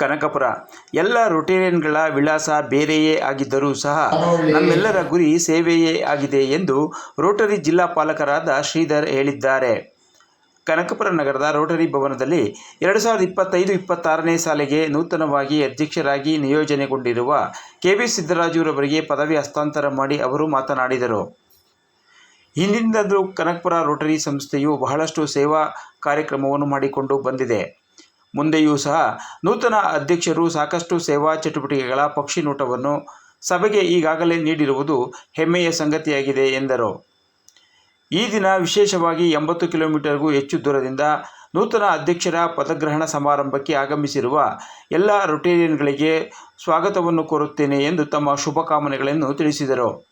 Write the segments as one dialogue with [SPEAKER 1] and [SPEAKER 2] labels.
[SPEAKER 1] ಕನಕಪುರ. ಎಲ್ಲ ರೊಟೇರಿಯನ್ಗಳ ವಿಳಾಸ ಬೇರೆಯೇ ಆಗಿದ್ದರೂ ಸಹ ನಮ್ಮೆಲ್ಲರ ಗುರಿ ಸೇವೆಯೇ ಆಗಿದೆ ಎಂದು ರೋಟರಿ ಜಿಲ್ಲಾ ಪಾಲಕರಾದ ಶ್ರೀಧರ್ ಹೇಳಿದ್ದಾರೆ. ಕನಕಪುರ ನಗರದ ರೋಟರಿ ಭವನದಲ್ಲಿ ಎರಡು ಸಾವಿರದ ಇಪ್ಪತ್ತೈದು ಇಪ್ಪತ್ತಾರನೇ ಸಾಲಿಗೆ ನೂತನವಾಗಿ ಅಧ್ಯಕ್ಷರಾಗಿ ನಿಯೋಜನೆಗೊಂಡಿರುವ ಕೆ ವಿ ಸಿದ್ದರಾಜುರವರಿಗೆ ಪದವಿ ಹಸ್ತಾಂತರ ಮಾಡಿ ಅವರು ಮಾತನಾಡಿದರು. ಹಿಂದಿನಿಂದಲೂ ಕನಕಪುರ ರೋಟರಿ ಸಂಸ್ಥೆಯು ಬಹಳಷ್ಟು ಸೇವಾ ಕಾರ್ಯಕ್ರಮವನ್ನು ಮಾಡಿಕೊಂಡು ಬಂದಿದೆ. ಮುಂದೆಯೂ ಸಹ ನೂತನ ಅಧ್ಯಕ್ಷರು ಸಾಕಷ್ಟು ಸೇವಾ ಚಟುವಟಿಕೆಗಳ ಪಕ್ಷಿ ನೋಟವನ್ನು ಸಭೆಗೆ ಈಗಾಗಲೇ ನೀಡಿರುವುದು ಹೆಮ್ಮೆಯ ಸಂಗತಿಯಾಗಿದೆ ಎಂದರು. ಈ ದಿನ ವಿಶೇಷವಾಗಿ ಎಂಬತ್ತು ಕಿಲೋಮೀಟರ್ಗೂ ಹೆಚ್ಚು ದೂರದಿಂದ ನೂತನ ಅಧ್ಯಕ್ಷರ ಪದಗ್ರಹಣ ಸಮಾರಂಭಕ್ಕೆ ಆಗಮಿಸಿರುವ ಎಲ್ಲ ರೊಟೇರಿಯನ್ಗಳಿಗೆ ಸ್ವಾಗತವನ್ನು ಕೋರುತ್ತೇನೆ ಎಂದು ತಮ್ಮ ಶುಭಕಾಮನೆಗಳನ್ನು ತಿಳಿಸಿದರು.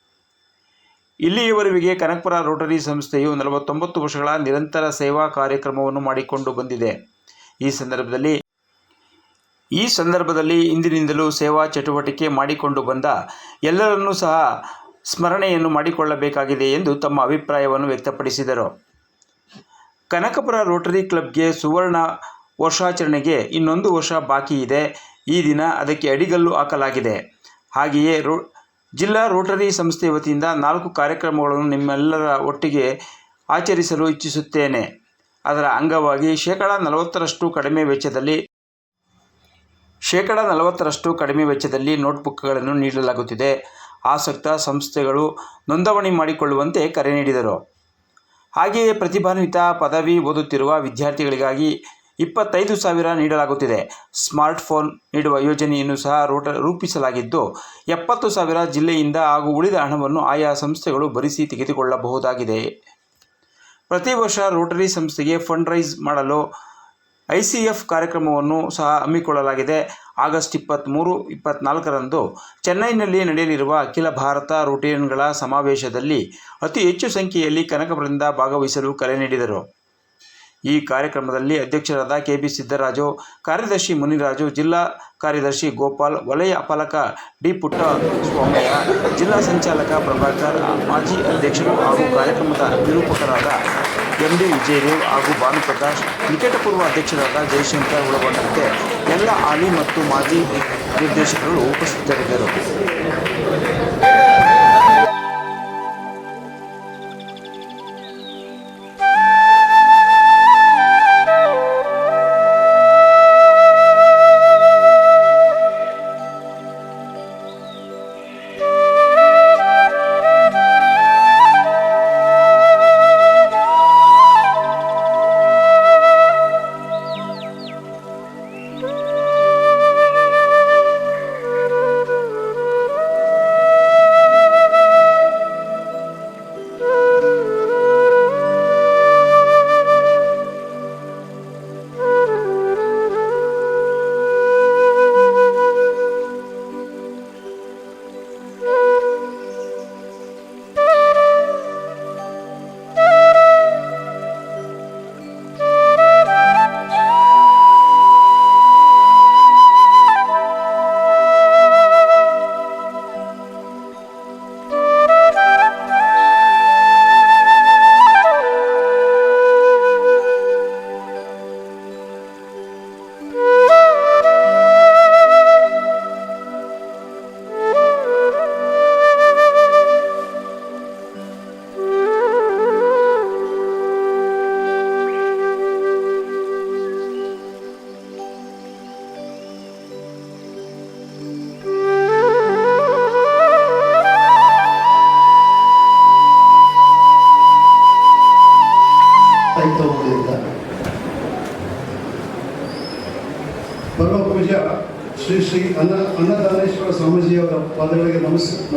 [SPEAKER 1] ಇಲ್ಲಿಯವರೆಗೆ ಕನಕಪುರ ರೋಟರಿ ಸಂಸ್ಥೆಯು ನಲವತ್ತೊಂಬತ್ತು ವರ್ಷಗಳ ನಿರಂತರ ಸೇವಾ ಕಾರ್ಯಕ್ರಮವನ್ನು ಮಾಡಿಕೊಂಡು ಬಂದಿದೆ. ಈ ಸಂದರ್ಭದಲ್ಲಿ ಈ ಸಂದರ್ಭದಲ್ಲಿ ಇಂದಿನಿಂದಲೂ ಸೇವಾ ಚಟುವಟಿಕೆ ಮಾಡಿಕೊಂಡು ಬಂದ ಎಲ್ಲರನ್ನೂ ಸಹ ಸ್ಮರಣೆಯನ್ನು ಮಾಡಿಕೊಳ್ಳಬೇಕಾಗಿದೆ ಎಂದು ತಮ್ಮ ಅಭಿಪ್ರಾಯವನ್ನು ವ್ಯಕ್ತಪಡಿಸಿದರು. ಕನಕಪುರ ರೋಟರಿ ಕ್ಲಬ್ಗೆ ಸುವರ್ಣ ವರ್ಷಾಚರಣೆಗೆ ಇನ್ನೊಂದು ವರ್ಷ ಬಾಕಿ ಇದೆ. ಈ ದಿನ ಅದಕ್ಕೆ ಅಡಿಗಲ್ಲು ಹಾಕಲಾಗಿದೆ. ಹಾಗೆಯೇ ರೋ, ಜಿಲ್ಲಾ ರೋಟರಿ ಸಂಸ್ಥೆ ವತಿಯಿಂದ ನಾಲ್ಕು ಕಾರ್ಯಕ್ರಮಗಳನ್ನು ನಿಮ್ಮೆಲ್ಲರ ಒಟ್ಟಿಗೆ ಆಚರಿಸಲು ಇಚ್ಛಿಸುತ್ತೇನೆ. ಅದರ ಅಂಗವಾಗಿ ಶೇಕಡ ನಲವತ್ತರಷ್ಟು ಕಡಿಮೆ ವೆಚ್ಚದಲ್ಲಿ, ಶೇಕಡ ನಲವತ್ತರಷ್ಟು ಕಡಿಮೆ ವೆಚ್ಚದಲ್ಲಿ ನೋಟ್ಬುಕ್ಗಳನ್ನು ನೀಡಲಾಗುತ್ತಿದೆ. ಆಸಕ್ತ ಸಂಸ್ಥೆಗಳು ನೋಂದಣಿ ಮಾಡಿಕೊಳ್ಳುವಂತೆ ಕರೆ ನೀಡಿದರು. ಹಾಗೆಯೇ ಪ್ರತಿಭಾನ್ವಿತ ಪದವಿ ಓದುತ್ತಿರುವ ವಿದ್ಯಾರ್ಥಿಗಳಿಗಾಗಿ ಇಪ್ಪತ್ತೈದು ಸಾವಿರ ನೀಡಲಾಗುತ್ತಿದೆ. ಸ್ಮಾರ್ಟ್ಫೋನ್ ನೀಡುವ ಯೋಜನೆಯನ್ನು ಸಹ ರೂಟ, ರೂಪಿಸಲಾಗಿದ್ದು, ಎಪ್ಪತ್ತು ಸಾವಿರ ಜಿಲ್ಲೆಯಿಂದ ಹಾಗೂ ಉಳಿದ ಹಣವನ್ನು ಆಯಾ ಸಂಸ್ಥೆಗಳು ಭರಿಸಿ ತೆಗೆದುಕೊಳ್ಳಬಹುದಾಗಿದೆ. ಪ್ರತಿ ವರ್ಷ ರೋಟರಿ ಸಂಸ್ಥೆಗೆ ಫಂಡ್ ರೈಸ್ ಮಾಡಲು ಐ ಸಿ ಎಫ್ ಕಾರ್ಯಕ್ರಮವನ್ನು ಸಹ ಹಮ್ಮಿಕೊಳ್ಳಲಾಗಿದೆ. ಆಗಸ್ಟ್ ಇಪ್ಪತ್ತ್ಮೂರು ಇಪ್ಪತ್ತ್ನಾಲ್ಕರಂದು ಚೆನ್ನೈನಲ್ಲಿ ನಡೆಯಲಿರುವ ಅಖಿಲ ಭಾರತ ರೋಟೇರಿಯನ್ಗಳ ಸಮಾವೇಶದಲ್ಲಿ ಅತಿ ಹೆಚ್ಚು ಸಂಖ್ಯೆಯಲ್ಲಿ ಕನಕಪುರದಿಂದ ಭಾಗವಹಿಸಲು ಕರೆ ನೀಡಿದರು. ಈ ಕಾರ್ಯಕ್ರಮದಲ್ಲಿ ಅಧ್ಯಕ್ಷರಾದ ಕೆ ಬಿ ಸಿದ್ದರಾಜು, ಕಾರ್ಯದರ್ಶಿ ಮುನಿರಾಜು, ಜಿಲ್ಲಾ ಕಾರ್ಯದರ್ಶಿ ಗೋಪಾಲ್, ವಲಯ ಅಪಾಲಕ ಡಿ ಪುಟ್ಟ ಸ್ವಾಮಯ್ಯ ಜಿಲ್ಲಾ ಸಂಚಾಲಕ ಪ್ರಭಾಕರ್, ಮಾಜಿ ಅಧ್ಯಕ್ಷರು ಹಾಗೂ ಕಾರ್ಯಕ್ರಮದ ನಿರೂಪಕರಾದ ಎಂ ಡಿ ವಿಜಯದೇವ್ ಹಾಗೂ ಭಾನುಪ್ರಕಾಶ್ ನಿಕಟಪೂರ್ವ ಅಧ್ಯಕ್ಷರಾದ ಜಯಶಂಕರ್ ಒಳಗೊಂಡಂತೆ ಎಲ್ಲ ಹಾಲಿ ಮತ್ತು ಮಾಜಿ ನಿರ್ದೇಶಕರು ಉಪಸ್ಥಿತರಿದ್ದರು.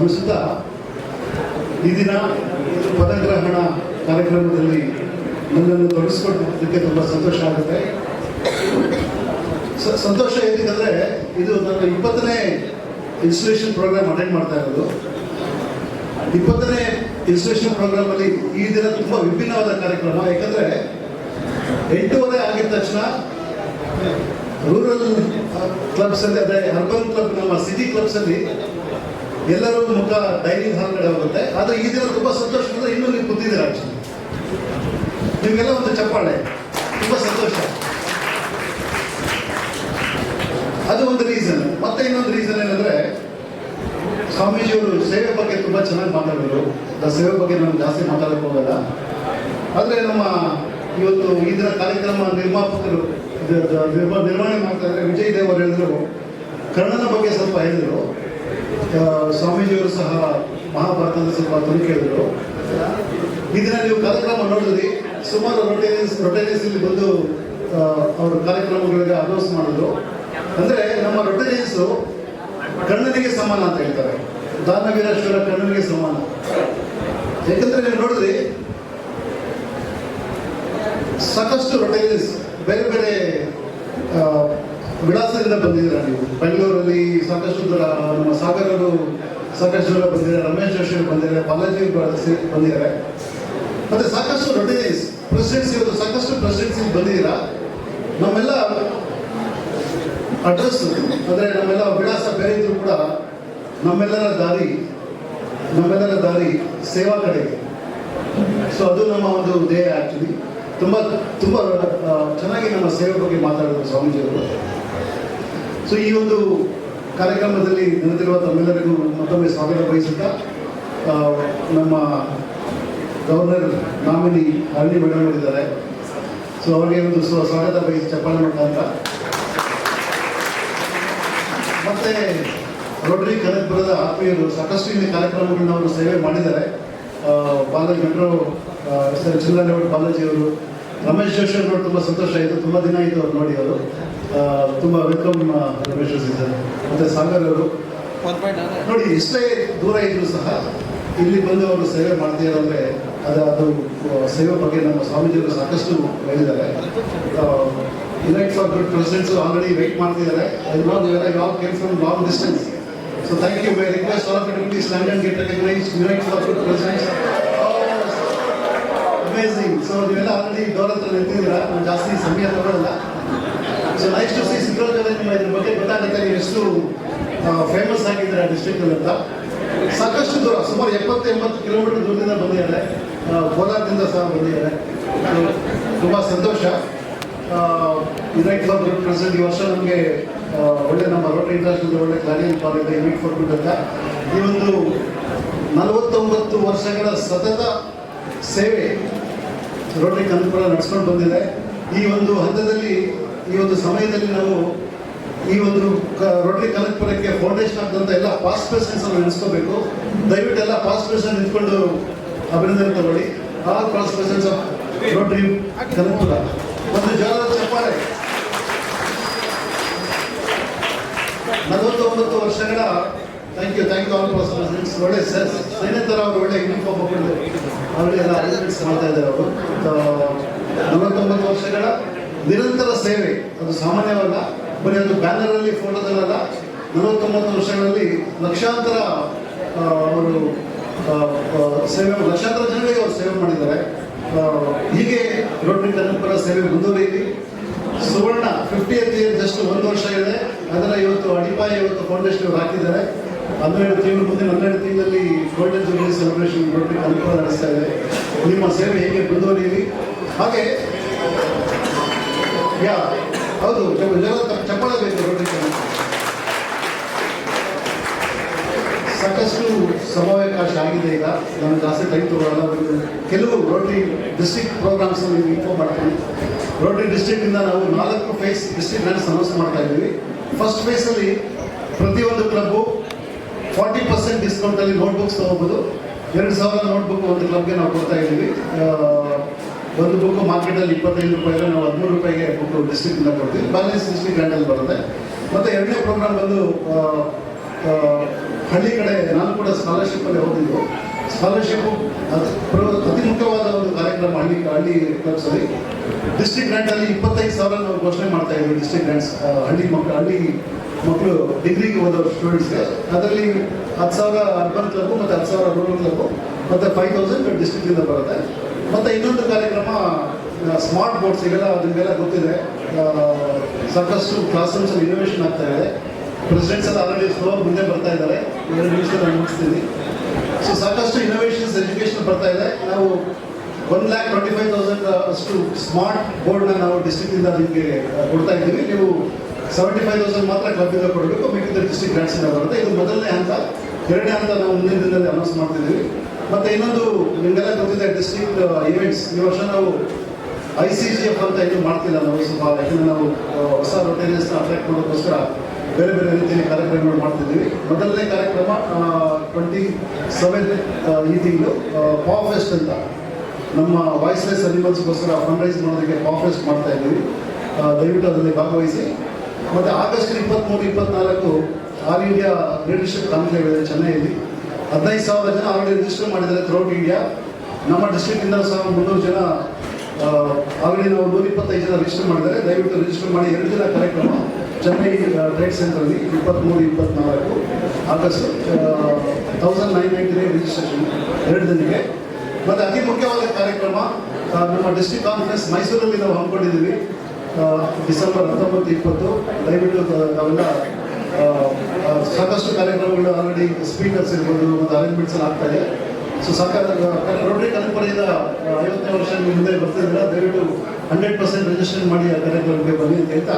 [SPEAKER 2] ನಮಿಸುತ್ತಾ ಈ ದಿನ ಪದಗ್ರಹಣ ಕಾರ್ಯಕ್ರಮದಲ್ಲಿ ನನ್ನನ್ನು ತೊಡಗಿಸ್ಕೊಟ್ಟಿದ್ದಕ್ಕೆ ತುಂಬ ಸಂತೋಷ ಆಗುತ್ತೆ. ಸಂತೋಷ ಏನಿದೆ ಇದು ನನ್ನ ಇಪ್ಪತ್ತನೇ ಇನ್ಸ್ಟಿಟ್ಯೂಷನ್ ಪ್ರೋಗ್ರಾಮ್ ಅಟೆಂಡ್ ಮಾಡ್ತಾ ಇರೋದು. ಇಪ್ಪತ್ತನೇ ಇನ್ಸ್ಟಿಟ್ಯೂಷನ್ ಪ್ರೋಗ್ರಾಮ್ ಅಲ್ಲಿ ಈ ದಿನ ತುಂಬಾ ವಿಭಿನ್ನವಾದ ಕಾರ್ಯಕ್ರಮ, ಯಾಕಂದ್ರೆ ಎಂಟೂವರೆ ಆಗಿದ ತಕ್ಷಣ ರೂರಲ್ ಕ್ಲಬ್ಸ್ ಅಲ್ಲಿ, ಅದೇ ಅರ್ಬನ್ ಕ್ಲಬ್ ನಮ್ಮ ಸಿಟಿ ಕ್ಲಬ್ಸ್ ಅಲ್ಲಿ ಎಲ್ಲರೂ ಮುಖ ಡೈನಿಂಗ್ ಹಾಲ್ ಕಡೆ ಹೋಗುತ್ತೆ. ಆದ್ರೆ ಈ ದಿನ ತುಂಬಾ ಸಂತೋಷ ಅಂದ್ರೆ ಇನ್ನೂ ನೀವು ಕೂತಿದ್ದೀರಾ ಆಕ್ಚುಲಿ ನಿಮಗೆಲ್ಲ ಒಂದು ಚಪ್ಪಾಳೆ. ತುಂಬಾ ಸಂತೋಷ. ಅದು ಒಂದು ರೀಸನ್ ಮತ್ತೆ ಇನ್ನೊಂದು ರೀಸನ್ ಏನಂದ್ರೆ, ಸ್ವಾಮೀಜಿಯವರು ಸೇವೆ ಬಗ್ಗೆ ತುಂಬ ಚೆನ್ನಾಗಿ ಮಾತಾಡಿದ್ರು. ಸೇವೆ ಬಗ್ಗೆ ನಾನು ಜಾಸ್ತಿ ಮಾತಾಡಕ್ಕೆ ಹೋಗಲ್ಲ. ಆದರೆ ನಮ್ಮ ಇವತ್ತು ಈ ದಿನ ಕಾರ್ಯಕ್ರಮ ನಿರ್ಮಾಪಕರು, ನಿರ್ಮಾಣ ಮಾಡ್ತಾ ಇದ್ದಾರೆ. ವಿಜಯ್ ದೇವ್ ಅವರು ಹೇಳಿದ್ರು. ಕರ್ಣನ ಬಗ್ಗೆ ಸ್ವಲ್ಪ ಹೇಳಿದರು. ಸ್ವಾಮೀಜಿಯವರು ಸಹ ಮಹಾಭಾರತದ ಸ್ವಲ್ಪ ತುಣುಕು ಇದನ್ನ ನೀವು ಕಾರ್ಯಕ್ರಮ ನೋಡಿದ್ರಿ. ಸುಮಾರು ರೊಟೇನಿಯಸ್ ರೊಟೇನಿಯಸ್ ಇಲ್ಲಿ ಬಂದು ಅವರು ಕಾರ್ಯಕ್ರಮಗಳಿಗೆ ಅನೌನ್ಸ್ ಮಾಡಿದ್ರು. ಅಂದ್ರೆ ನಮ್ಮ ರೊಟೇರಿಯನ್ಸು ಕಣ್ಣನಿಗೆ ಸಮಾನ ಅಂತ ಹೇಳ್ತಾರೆ. ದಾನವೀರೇಶ್ವರ ಕಣ್ಣನಿಗೆ ಸಮಾನ. ಯಾಕಂದ್ರೆ ನೀವು ನೋಡಿದ್ರಿ, ಸಾಕಷ್ಟು ರೊಟೇನಿಯಸ್ ಬೇರೆ ಬೇರೆ ವಿಳಾಸದಿಂದ ಬಂದಿದ್ದೀರಾ ನೀವು? ಬೆಂಗಳೂರಲ್ಲಿ ಸಾಕಷ್ಟು ನಮ್ಮ ಸಾಗರರು ಸಾಕಷ್ಟು ದೂರ ಬಂದಿದ್ದಾರೆ, ರಮೇಶ್ ಜೋಶಿ ಅವರು ಬಂದಿದ್ದಾರೆ, ಬಾಲಾಜಿ ಅವರು ಬಂದಿದ್ದಾರೆ. ಮತ್ತೆ ಸಾಕಷ್ಟು ರೊಟೇರಿಯನ್ಸ್ ಪ್ರೆಸಿಡೆನ್ಸಿ ಇವತ್ತು ಸಾಕಷ್ಟು ಪ್ರೆಸಿಡೆನ್ಸಿ ಬಂದಿದ್ದೀರಾ? ನಮ್ಮೆಲ್ಲ ಅಡ್ರೆಸ್ ಅಂದರೆ ನಮ್ಮೆಲ್ಲ ವಿಳಾಸ ಬೇರೆ ಇದ್ರು ಕೂಡ ನಮ್ಮೆಲ್ಲರ ದಾರಿ ನಮ್ಮೆಲ್ಲರ ದಾರಿ ಸೇವಾ ಕಡೆಗೆ ಸೊ ಅದು ನಮ್ಮ ಒಂದು ಧ್ಯೇಯ ಆ್ಯಕ್ಚುಲಿ ತುಂಬ ತುಂಬ ಚೆನ್ನಾಗಿ ನಮ್ಮ ಸೇವೆ ಬಗ್ಗೆ ಮಾತಾಡಿದ್ರು ಸ್ವಾಮೀಜಿಯವರು. ಸೊ ಈ ಒಂದು ಕಾರ್ಯಕ್ರಮದಲ್ಲಿ ನೆನೆದಿರುವ ತಮ್ಮೆಲ್ಲರಿಗೂ ಮತ್ತೊಮ್ಮೆ ಸ್ವಾಗತ ಬಯಸುತ್ತಾ ನಮ್ಮ ಗವರ್ನರ್ ನಾಮಿನಿ ಹರಣಿ ಮೇಡಮ್ ಇದ್ದಾರೆ ಸೊ ಅವರಿಗೆ ಒಂದು ಸ್ವಾಗತ ಬಯಸಿ ಚಪ್ಪಾಳೆ ಮುಖಾಂತರ ಮತ್ತೆ ರೋಟರಿ ಕನಕಪುರದ ಆತ್ಮೀಯರು ಸಾಕಷ್ಟು ಇಲ್ಲಿ ಕಾರ್ಯಕ್ರಮಗಳನ್ನ ಅವರು ಸೇವೆ ಮಾಡಿದ್ದಾರೆ. ಬಾಲಾಜಿ ಮೆಟ್ರೋ ಸರ್ ಬಾಲಾಜಿ ಅವರು ರಮೇಶ್ ಜೋಶಿ ಅವರು ತುಂಬ ಸಂತೋಷ ಆಯಿತು. ತುಂಬ ದಿನ ಆಯಿತು ಅವ್ರು ನೋಡಿ ಅವರು. ತುಂಬ ವೆಲ್ಕಮ್ ರಮೇಶ್ ಇದ್ದಾರೆ ಮತ್ತು ಸಾಗರ್ ಅವರು. ನೋಡಿ ಎಷ್ಟೇ ದೂರ ಇದ್ದರೂ ಸಹ ಇಲ್ಲಿ ಬಂದು ಅವರು ಸೇವೆ ಮಾಡ್ತಿದ್ದಾರೆ ಅಂದರೆ ಅದು ಅದು ಸೇವೆ ಬಗ್ಗೆ ನಮ್ಮ ಸ್ವಾಮೀಜಿಯವರು ಸಾಕಷ್ಟು ಹೇಳಿದ್ದಾರೆ. Unite for good presidents already wait ಮಾಡ್ತಿದ್ದಾರೆ. All came from long distance so thank you my request all you please land and get recognise unite for good presidents amazing so ನೀವೆಲ್ಲ ಆಲ್ರೆಡಿ ಡೋರ್ ಹತ್ರ ನಿಂತಿದ್ದೀರಾ ನಾನು ಜಾಸ್ತಿ ಸಮಯ ತಗೊಳ್ಳಲ್ಲ so nice to see Siddaramaiah ನಿಮ್ಮ ಇದ್ರ ಬಗ್ಗೆ ಗೊತ್ತಾಗುತ್ತೆ ನೀವು ಎಷ್ಟು ಫೇಮಸ್ ಆಗಿದ್ದೀರಾ ಡಿಸ್ಟ್ರಿಕ್ಟಲ್ಲಿ ಅಂತ. ಸಾಕಷ್ಟು ದೂರ, ಸುಮಾರು ಎಪ್ಪತ್ತು ಎಂಬತ್ತು ಕಿಲೋಮೀಟರ್ ದೂರದಿಂದ ಬಂದಿದ್ದಾರೆ. ಕೋಲಾರದಿಂದ ಸಹ ಬಂದಿದ್ದಾರೆ. ತುಂಬ ಸಂತೋಷ. ಯುನೈಟ್ ಕ್ಲಬ್ ಪ್ರೆಸಿಡೆಂಟ್ ಈ ವರ್ಷ ನಮಗೆ ಒಳ್ಳೆ ನಮ್ಮ ರೋಟರಿ ಇಂಟರ್ನ್ಯಾಷನಲ್ ಒಳ್ಳೆ Clarion college unite for good ಅಂತ. ಈ ಒಂದು ನಲವತ್ತೊಂಬತ್ತು ವರ್ಷಗಳ ಸತತ ಸೇವೆ ರೋಟರಿ ಕನ್ನಡಪುರ ನಡೆಸ್ಕೊಂಡು ಬಂದಿದೆ. ಈ ಒಂದು ಹಂತದಲ್ಲಿ ಈ ಒಂದು ಸಮಯದಲ್ಲಿ ನಾವು ಈ ಒಂದು ರೋಟರಿ ಕನಕ್ಪುರಕ್ಕೆ ಫೌಂಡೇಶನ್ ಹಾಕಿದಂಥ ಎಲ್ಲ ಪಾಸ್ಟ್ ಪರ್ಸನ್ಸ್ ಅನ್ನು ನೆನೆಸ್ಕೋಬೇಕು. ದಯವಿಟ್ಟು ಎಲ್ಲ ಪಾಸ್ಟ್ ಪರ್ಸನ್ ನಿಂತ್ಕೊಂಡು ಅಭಿನಂದನೆ ತಗೊಳ್ಳಿ. All past persons of Rotary Kanakapura ಒಂದು ಜೋರಾದ ಚಪ್ಪಾಳೆ. ನಲವತ್ತೊಂಬತ್ತು ವರ್ಷಗಳ thank you thank you all past persons ಒಳ್ಳೆ ಸರ್ ಸೈನಿಕರ ಅವರು ಒಳ್ಳೆ ಯೂನಿಫಾರ್ಮ್ ಹಾಕೊಂಡು ಅವರಿಗೆಲ್ಲ ಅರೇಂಜ್ಮೆಂಟ್ಸ್ ಮಾಡ್ತಾ ಇದ್ದಾರೆ ಅವರು. ನಲವತ್ತೊಂಬತ್ತು ವರ್ಷಗಳ ನಿರಂತರ ಸೇವೆ, ಅದು ಸಾಮಾನ್ಯವಲ್ಲ, ಬರೀ ಅದು ಬ್ಯಾನರಲ್ಲಿ ಫೋಟೋದಲ್ಲ ನಲವತ್ತೊಂಬತ್ತು ವರ್ಷಗಳಲ್ಲಿ ಲಕ್ಷಾಂತರ ಅವರು ಸೇವೆ, ಲಕ್ಷಾಂತರ ಜನರಿಗೆ ಅವರು ಸೇವೆ ಮಾಡಿದ್ದಾರೆ. ಹೀಗೆ ರೋಟರಿ ಕನ್ನಡಪರ ಸೇವೆ ಮುಂದುವರಿಯಲಿ. ಸುವರ್ಣ ಫಿಫ್ಟಿ ಇಯರ್ ಜಸ್ಟ್ ಒಂದು ವರ್ಷ ಇದೆ. ಅದರ ಇವತ್ತು ಅಡಿಪಾಯ ಇವತ್ತು ಫೌಂಡೇಶನ್ ಅವರು ಹಾಕಿದ್ದಾರೆ. ಹನ್ನೆರಡು ತಿಂಗಳು ಮುಂದೆ ಹನ್ನೆರಡು ತಿಂಗಳಲ್ಲಿ ಗೋಲ್ಡನ್ ಜೂಬಿಲಿ ಸೆಲೆಬ್ರೇಷನ್ ರೋಟರಿ ಕನ್ನಡಪರ ನಡೆಸ್ತಾ ಇದೆ. ನಿಮ್ಮ ಸೇವೆ ಹೇಗೆ ಮುಂದುವರಿಯಲಿ? ಹಾಗೆ ಯಾ, ಹೌದು ಜನ ತ- ಬೇಕು ಸಾಕಷ್ಟು ಸಮಯಾವಕಾಶ ಆಗಿದೆ ಈಗ. ನಾನು ಜಾಸ್ತಿ ಟೈಮ್ ತಗೊಳ್ಳಲ್ಲ ಕೆಲವು ರೋಟರಿ ಡಿಸ್ಟ್ರಿಕ್ಟ್ ಪ್ರೋಗ್ರಾಮ್ಸ್ ನಿಮ್ಗೆ ಇನ್ಫಾರ್ಮ್ ಮಾಡ್ತೀನಿ. ರೋಟರಿ ಇಂದ ನಾವು ನಾಲ್ಕು ಫೇಸ್ ಲ್ಯಾಂಡ್ಸ್ ಅನೌನ್ಸ್ ಮಾಡ್ತಾ ಇದ್ದೀವಿ. ಫಸ್ಟ್ ಫೇಸಲ್ಲಿ ಪ್ರತಿಯೊಂದು ಕ್ಲಬ್ಬು ಫಾರ್ಟಿ ಪರ್ಸೆಂಟ್ ಡಿಸ್ಕೌಂಟಲ್ಲಿ ನೋಟ್ಬುಕ್ಸ್ ತೊಗೋಬೋದು. ಎರಡು ಸಾವಿರ ನೋಟ್ಬುಕ್ ಒಂದು ಕ್ಲಬ್ಗೆ ನಾವು ಕೊಡ್ತಾ ಇದ್ದೀವಿ. ಒಂದು ಬುಕ್ ಮಾರ್ಕೆಟಲ್ಲಿ ಇಪ್ಪತ್ತೈದು ರೂಪಾಯಿಗೆ, ನಾವು ಹದಿಮೂರು ರೂಪಾಯಿಗೆ ಬುಕ್ ಡಿಸ್ಟ್ರಿಕ್ಟಿಂದ ಕೊಡ್ತೀವಿ. ಬ್ಯಾಲೆನ್ಸ್ ಡಿಸ್ಟ್ರಿಕ್ಟ್ ಲ್ಯಾಂಡಲ್ಲಿ ಬರುತ್ತೆ. ಮತ್ತು ಎರಡನೇ ಪ್ರೋಗ್ರಾಮ್ ಬಂದು ಹಳ್ಳಿ ಕಡೆ ನಾನು ಕೂಡ ಸ್ಕಾಲರ್ಶಿಪ್ಪಲ್ಲಿ ಹೋಗಿದ್ದು. ಸ್ಕಾಲರ್ಶಿಪ್ಪು ಅತಿ ಮುಖ್ಯವಾದ ಒಂದು ಕಾರ್ಯಕ್ರಮ ಹಳ್ಳಿ ಹಳ್ಳಿ ಕ್ಲಬ್ಸಲ್ಲಿ ಡಿಸ್ಟ್ರಿಕ್ಟ್ ಗ್ರ್ಯಾಂಟಲ್ಲಿ ಇಪ್ಪತ್ತೈದು ಸಾವಿರ ನಾವು ಘೋಷಣೆ ಮಾಡ್ತಾ ಇದ್ದೀವಿ ಡಿಸ್ಟ್ರಿಕ್ಟ್ ಗ್ರ್ಯಾಂಟ್ಸ್ ಹಳ್ಳಿ ಮಕ್ಕಳು ಹಳ್ಳಿ ಮಕ್ಕಳು ಡಿಗ್ರಿಗೆ ಓದೋ ಸ್ಟೂಡೆಂಟ್ಸ್ಗೆ ಅದರಲ್ಲಿ ಹತ್ತು ಸಾವಿರ ಅರ್ಬನ್ ಕ್ಲಬ್ಬು ಮತ್ತು ಹತ್ತು ಸಾವಿರ ರೂರಲ್ ಕ್ಲಬ್ಬು ಮತ್ತು ಫೈವ್ ತೌಸಂಡ್ ಡಿಸ್ಟ್ರಿಕ್ಟಿಂದ ಬರುತ್ತೆ. ಮತ್ತು ಇನ್ನೊಂದು ಕಾರ್ಯಕ್ರಮ ಸ್ಮಾರ್ಟ್ ಬೋರ್ಡ್ಸ್ ಈಗೆಲ್ಲ ನಿಮಗೆಲ್ಲ ಗೊತ್ತಿದೆ. ಸಾಕಷ್ಟು ಕ್ಲಾಸ್ ರೂಮ್ಸ್ ಇನೋವೇಷನ್ ಆಗ್ತಾ ಇದೆ. ಪ್ರೆಸಿಡೆಂಟ್ಸ್ ಎಲ್ಲ ಆಲ್ರೆಡಿ ಸ್ಲೋ ಮುಂದೆ ಬರ್ತಾ ಇದ್ದಾರೆ. ಎರಡು ಮುಗಿಸ್ತೀನಿ. ಸೊ ಸಾಕಷ್ಟು ಇನೋವೇಷನ್ಸ್ ಎಜುಕೇಷನ್ ಬರ್ತಾ ಇದೆ. ನಾವು one lakh twenty five thousand ಅಷ್ಟು ಸ್ಮಾರ್ಟ್ ಬೋರ್ಡ್ನ ನಾವು ಡಿಸ್ಟ್ರಿಕ್ಟಿಂದ ನಿಮಗೆ ಕೊಡ್ತಾ ಇದ್ದೀವಿ. ನೀವು ಸೆವೆಂಟಿ ಫೈವ್ ತೌಸಂಡ್ ಮಾತ್ರ ಕ್ಲಬ್ಬಿಂದ ಕೊಡಬೇಕು. ಮಿಕ್ಕಿದ ಡಿಸ್ಟ್ರಿಕ್ಟ್ ಗ್ರಾಂಟ್ಸಿಂದ ಬರುತ್ತೆ. ಇದು ಮೊದಲನೇ ಹಂತ. ಎರಡನೇ ಹಂತ ನಾವು ಮುಂದಿನ ದಿನದಲ್ಲಿ ಅನೌನ್ಸ್ ಮಾಡ್ತಿದ್ದೀವಿ. ಮತ್ತು ಇನ್ನೊಂದು ನಿಮಗೆಲ್ಲ ಗೊತ್ತಿದೆ ಡಿಸ್ಟ್ರಿಕ್ಟ್ ಇವೆಂಟ್ಸ್ ಈ ವರ್ಷ ನಾವು ಐ ಸಿ ಜಿ ಎಫ್ ಅಂತ ಏನು ಮಾಡ್ತಿಲ್ಲ ನಾವು. ಸ್ವಲ್ಪ ಯಾಕಂದರೆ ನಾವು ಹೊಸ ರೊಟೇರಿಯನ್ಸ್ನ ಅಟ್ರಾಕ್ಟ್ ಮಾಡೋದಕ್ಕೋಸ್ಕರ ಬೇರೆ ಬೇರೆ ರೀತಿಯಲ್ಲಿ ಕಾರ್ಯಕ್ರಮಗಳು ಮಾಡ್ತಿದ್ದೀವಿ. ಮೊದಲನೇ ಕಾರ್ಯಕ್ರಮ ಟ್ವೆಂಟಿ ಸೆವೆನ್ ಈ ತಿಂಗಳು ಪಾವ್ ಫೆಸ್ಟ್ ಅಂತ. ನಮ್ಮ ವಾಯ್ಸ್ಲೆಸ್ ಅನಿಮಲ್ಸ್ಗೋಸ್ಕರ ಫಂಡ್ ರೈಸ್ ಮಾಡೋದಕ್ಕೆ ಪಾವ್ ಫೆಸ್ಟ್ ಮಾಡ್ತಾ ಇದ್ದೀವಿ. ದಯವಿಟ್ಟು ಅದರಲ್ಲಿ ಭಾಗವಹಿಸಿ. ಮತ್ತು ಆಗಸ್ಟ್ ಇಪ್ಪತ್ತ್ಮೂರು ಇಪ್ಪತ್ನಾಲ್ಕು ಆಲ್ ಇಂಡಿಯಾ ಲೀಡರ್ಶಿಪ್ ಕಾನ್ಕ್ಲೇವ್ ಇದೆ, ಚೆನ್ನೈಯಲ್ಲಿ. ಹದಿನೈದು ಸಾವಿರ ಜನ ಆಲ್ರೆಡಿ ರಿಜಿಸ್ಟರ್ ಮಾಡಿದ್ದಾರೆ ಥ್ರೂಔಟ್ ಇಂಡಿಯಾ ನಮ್ಮ ಡಿಸ್ಟ್ರಿಕ್ಟಿಂದ ಸಹ ಮುನ್ನೂರು ಜನ ಆಲ್ರೆಡಿ ನಾವು ನೂರ ಇಪ್ಪತ್ತೈದು ಜನ ರಿಜಿಸ್ಟರ್ ಮಾಡಿದ್ದಾರೆ. ದಯವಿಟ್ಟು ರಿಜಿಸ್ಟರ್ ಮಾಡಿ. ಎರಡು ದಿನ ಕಾರ್ಯಕ್ರಮ ಚೆನ್ನೈ ಟ್ರೇಡ್ ಸೆಂಟ್ರಲ್ಲಿ ಇಪ್ಪತ್ತ್ಮೂರು ಇಪ್ಪತ್ನಾಲ್ಕು August thousand nine ninety nine registration ಎರಡು ದಿನಕ್ಕೆ. ಮತ್ತು ಅತಿ ಮುಖ್ಯವಾದ ಕಾರ್ಯಕ್ರಮ ನಮ್ಮ ಡಿಸ್ಟ್ರಿಕ್ಟ್ ಕಾನ್ಫರೆನ್ಸ್ ಮೈಸೂರಲ್ಲಿ ನಾವು ಹಮ್ಮಿಕೊಂಡಿದ್ದೀವಿ ಡಿಸೆಂಬರ್ ಹತ್ತೊಂಬತ್ತು, ಇಪ್ಪತ್ತು. ದಯವಿಟ್ಟು ನಾವೆಲ್ಲ ಸಾಕಷ್ಟು ಕಾರ್ಯಕ್ರಮಗಳು ಆಲ್ರೆಡಿ ಸ್ಪೀಕರ್ಸ್ ಇರ್ಬೋದು ಮತ್ತು ಅರೇಂಜ್ಮೆಂಟ್ಸ್ ಎಲ್ಲ ಆಗ್ತಾ ಇದೆ. ಸೊ ಸರ್ಕಾರ ರೋಟರಿ ಕಲ್ಪನೆಯಿಂದ ಐವತ್ತನೇ ವರ್ಷ ಮುಂದೆ ಬರ್ತಿದ್ದೀರಾ ದಯವಿಟ್ಟು ಹಂಡ್ರೆಡ್ ಪರ್ಸೆಂಟ್ ರಿಜಿಸ್ಟ್ರೇಷನ್ ಮಾಡಿ ಆ ಕಾರ್ಯಕ್ರಮಕ್ಕೆ ಬನ್ನಿ ಅಂತ ಹೇಳ್ತಾ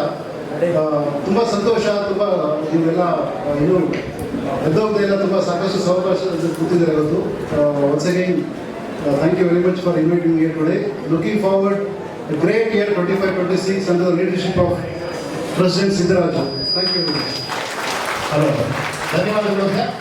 [SPEAKER 2] ತುಂಬ ಸಂತೋಷ ತುಂಬ ನೀವೆಲ್ಲ ಆ, ಏನು ಎದ್ದೋಗ್ದೆಲ್ಲ ತುಂಬ ಸಾಕಷ್ಟು ಸಾವಕಾಶ ಕೂತಿದ್ದಾರೆ ಇವತ್ತು. Once again thank you very much for inviting here today looking forward great year twenty five twenty six under leadership of president Siddaraju thank you very much
[SPEAKER 3] hello ಧನ್ಯವಾದಗಳು ಸರ್